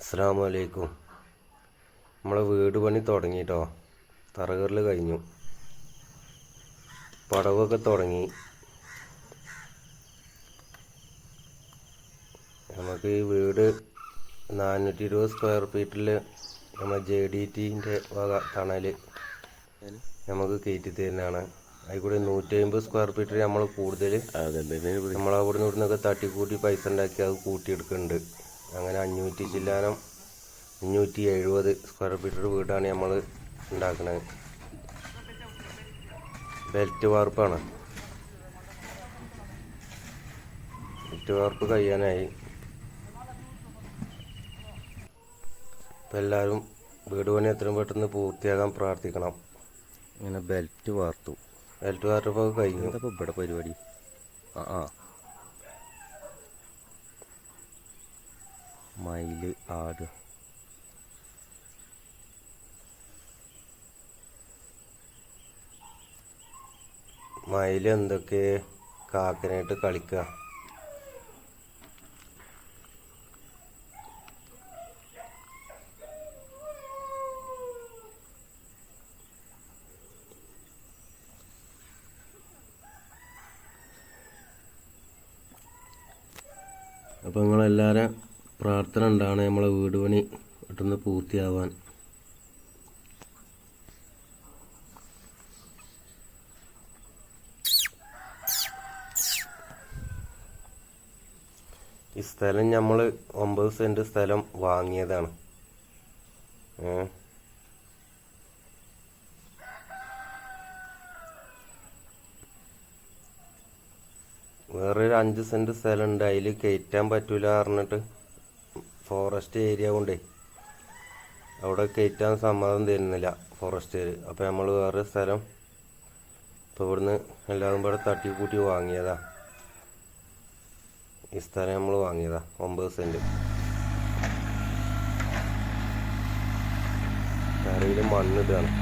അസ്സാം വലൈക്കും നമ്മളെ വീട് പണി തുടങ്ങിട്ടോ. തറകറിൽ കഴിഞ്ഞു. പടവൊക്കെ തുടങ്ങി. നമുക്ക് ഈ വീട് നാനൂറ്റി ഇരുപത് സ്ക്വയർ ഫീറ്റിൽ നമ്മൾ ജെ ഡി ടിന്റെ വക തണൽ നമുക്ക് കയറ്റി തരുന്നതാണ്. അതിൽ കൂടി നൂറ്റി അമ്പത് സ്ക്വയർ ഫീറ്റിൽ നമ്മൾ കൂടുതൽ നമ്മളവിടെ നിന്ന് ഇവിടുന്നൊക്കെ തട്ടിക്കൂട്ടി പൈസ ഉണ്ടാക്കി അത് കൂട്ടിയെടുക്കുന്നുണ്ട്. അങ്ങനെ അഞ്ഞൂറ്റി ചില്ലാനം അഞ്ഞൂറ്റി എഴുപത് സ്ക്വയർ ഫീറ്റർ വീടാണ് നമ്മൾ ഉണ്ടാക്കുന്നത് ബെൽറ്റ് വാർപ്പാണ്. ബെൽറ്റ് വാർപ്പ് കഴിയാനായി. എല്ലാവരും വീട് പണി എത്രയും പെട്ടെന്ന് പൂർത്തിയാകാൻ പ്രാർത്ഥിക്കണം. ഇങ്ങനെ ബെൽറ്റ് വാർത്തു. ബെൽറ്റ് വാർപ്പൊക്കെ കഴിഞ്ഞു. ഇവിടെ പരിപാടി? ആ ആ. മയിൽ ആട്. മയിൽ എന്തൊക്കെ കാക്കനായിട്ട് കളിക്കുക അപ്പോൾ നിങ്ങളെല്ലാവരും പ്രാർത്ഥന ഉണ്ടാണ് നമ്മളെ വീട് പണി പെട്ടെന്ന് പൂർത്തിയാവാൻ. ഈ സ്ഥലം നമ്മൾ ഒമ്പത് സെന്റ് സ്ഥലം വാങ്ങിയതാണ്. വേറൊരു അഞ്ച് സെന്റ് സ്ഥലം ഉണ്ട്. അതിൽ കയറ്റാൻ പറ്റൂല പറഞ്ഞിട്ട്. ഫോറസ്റ്റ് ഏരിയ കൊണ്ടേ. അവിടെ കയറ്റാൻ സമ്മതം തരുന്നില്ല ഫോറസ്റ്റുകാർ അപ്പോൾ നമ്മൾ വേറെ സ്ഥലം ഇപ്പോൾ ഇവിടുന്ന് എല്ലാവരും കൂടെ തട്ടിക്കൂട്ടി വാങ്ങിയതാ. ഈ സ്ഥലം നമ്മൾ വാങ്ങിയതാ ഒമ്പത് സെന്റ് കരയിൽ മണ്ണിടുകയാണ്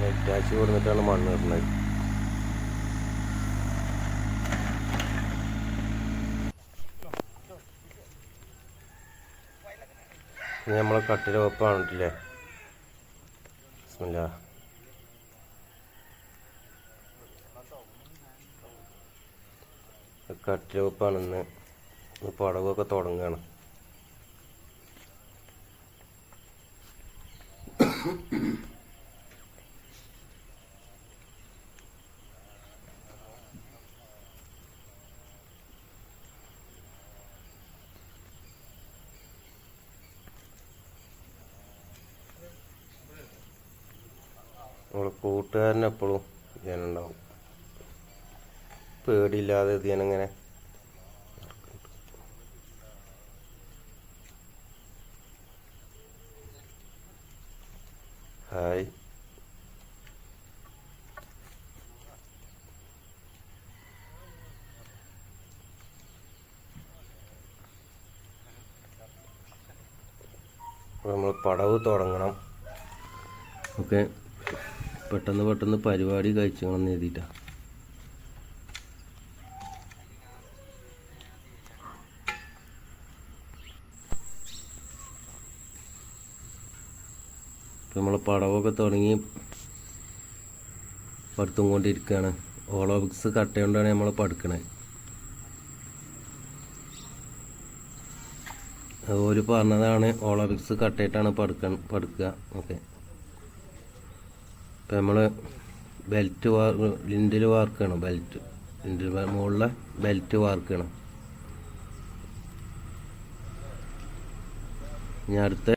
നെറ്റാച്ചി കൊടുത്തിട്ടാണ് മണ്ണ് ഇടുന്നത്. ഇനി നമ്മൾ നമ്മളെ കട്ടില വെപ്പാണിട്ടില്ലേ ബിസ്മില്ലാ. കട്ടില വെപ്പാണ് ഇന്ന് പടവൊക്കെ തുടങ്ങുകയാണ് കൂട്ടുകാരൻ എപ്പോഴും ഞാനുണ്ടാവും പേടിയില്ലാതെ ഇത് ഞാനിങ്ങനെ ഹായ്. നമ്മൾ പടവ് തുടങ്ങണം. ഓക്കെ. പെട്ടെന്ന് പെട്ടെന്ന് പരിപാടി കഴിച്ചോളന്ന് എഴുതിയിട്ടാ നമ്മളെ പടവൊക്കെ തുടങ്ങി പടുത്തും കൊണ്ടിരിക്കുകയാണ് ഓളോബിക്സ് കട്ടയുകൊണ്ടാണ് നമ്മൾ പടുക്കണത് ഒരു പറഞ്ഞതാണ് ഓളോബിക്സ് കട്ടയിട്ടാണ് പടുക്ക പടുക്കുക ഓക്കെ ഇപ്പം നമ്മൾ ബെൽറ്റ് വാർ ലിൻഡിൽ വാർക്കണം ബെൽറ്റ് ലിൻഡിൽ മുകളിലെ ബെൽറ്റ് വാർക്കണം. ഇനി അടുത്ത